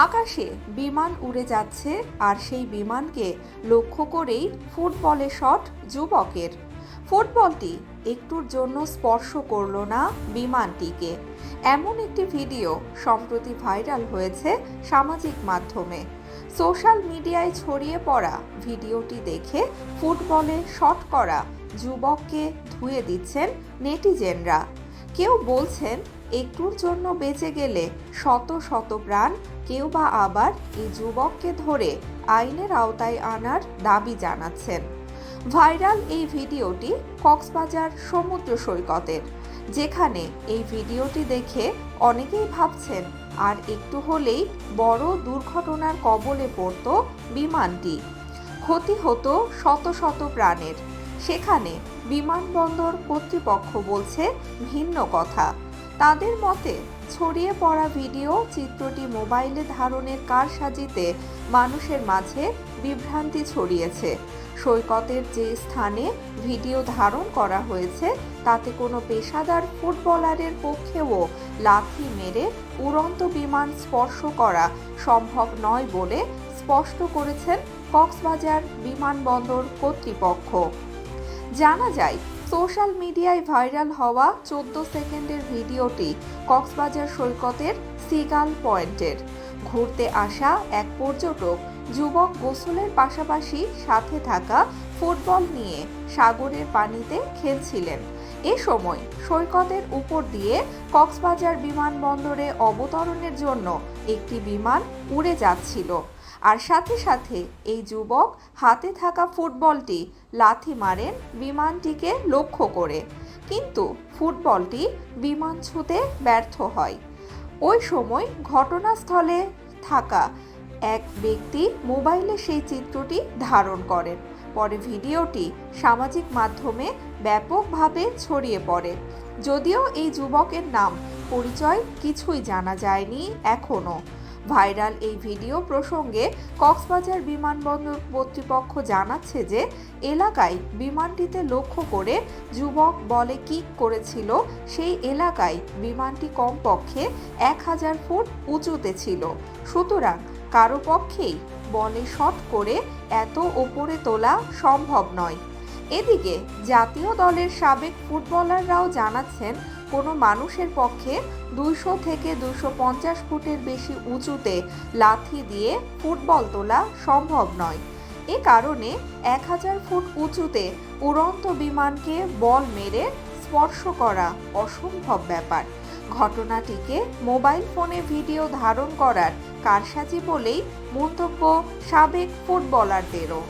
আকাশে বিমান উড়ে যাচ্ছে আর সেই বিমানকে লক্ষ্য করেই ফুটবলে শট যুবকের। ফুটবলটি একটুর জন্য স্পর্শ করল না বিমানটিকে। এমন একটি ভিডিও সম্প্রতি ভাইরাল হয়েছে সামাজিক মাধ্যমে। সোশ্যাল মিডিয়ায় ছড়িয়ে পড়া ভিডিওটি দেখে ফুটবলে শট করা যুবককে ধুয়ে দিচ্ছেন নেটিজেনরা। কেউ বলছেন একটুর জন্য বেঁচে গেলে শত শত প্রাণ কেউ বা আবার এই যুবককে ধরে আইনের আওতায় আনার দাবি জানাচ্ছেন। ভাইরাল এই ভিডিওটি কক্সবাজার সমুদ্র সৈকতের, যেখানে এই ভিডিওটি দেখে অনেকেই ভাবছেন, আর একটু হলেই বড় দুর্ঘটনার কবলে পড়ত বিমানটি। ক্ষতি হতো শত শত প্রাণের। সেখানে বিমানবন্দর কর্তৃপক্ষ বলছে ভিন্ন কথা। তাদের মতে, ছড়িয়ে পড়া ভিডিও চিত্রটি মোবাইলে ধারণের কারসাজিতে মানুষের মাঝে বিভ্রান্তি ছড়িয়েছে। সৈকতের যে স্থানে ভিডিও ধারণ করা হয়েছে, তাতে কোনো পেশাদার ফুটবলারের পক্ষেও লাথি মেরে উড়ন্ত বিমান স্পর্শ করা সম্ভব নয় বলে স্পষ্ট করেছেন কক্সবাজার বিমানবন্দর কর্তৃপক্ষ। জানা যায় সোশ্যাল মিডিয়ায় ভাইরাল হওয়া চোদ্দ সেকেন্ডের ভিডিওটি কক্সবাজার সৈকতের সিগাল পয়েন্টের। ঘুরতে আসা এক পর্যটক যুবক গোসলের পাশাপাশি সাথে থাকা ফুটবল নিয়ে সাগরের পানিতে খেলছিলেন। এ সময় সৈকতের উপর দিয়ে কক্সবাজার বিমানবন্দরে অবতরণের জন্য একটি বিমান উড়ে যাচ্ছিল। আর সাথে সাথে এই যুবক হাতে থাকা ফুটবলটি লাথি মারেন বিমানটিকে লক্ষ্য করে। কিন্তু ফুটবলটি বিমান ছুঁতে ব্যর্থ হয়। ওই সময় ঘটনাস্থলে থাকা এক ব্যক্তি মোবাইলে সেই চিত্রটি ধারণ করেন। পরে ভিডিওটি সামাজিক মাধ্যমে ব্যাপকভাবে ছড়িয়ে পড়ে। যদিও এই যুবকের নাম, পরিচয় কিছুই জানা যায়নি এখনও ভাইরাল এই ভিডিও প্রসঙ্গে কক্সবাজার বিমানবন্দর কর্তৃপক্ষ জানাচ্ছে যে এলাকায় বিমানটিতে লক্ষ্য করে যুবক বলে কিক করেছিল, সেই এলাকায় বিমানটি কমপক্ষে এক হাজার ফুট উঁচুতে ছিল। সুতরাং কারও পক্ষেই বলে শট করে এত ওপরে তোলা সম্ভব নয়। এদিকে, জাতীয় দলের সাবেক ফুটবলাররাও জানাচ্ছেন, কোনো মানুষের পক্ষে দুইশো থেকে দুশো পঞ্চাশ ফুটের বেশি উঁচুতে লাথি দিয়ে ফুটবল তোলা সম্ভব নয়। এ কারণে এক হাজার ফুট উঁচুতে উড়ন্ত বিমানকে বল মেরে স্পর্শ করা অসম্ভব ব্যাপার। ঘটনাটিকে মোবাইল ফোনে ভিডিও ধারণ করার কারসাজি বলেই মন্তব্য সাবেক ফুটবলারদেরও।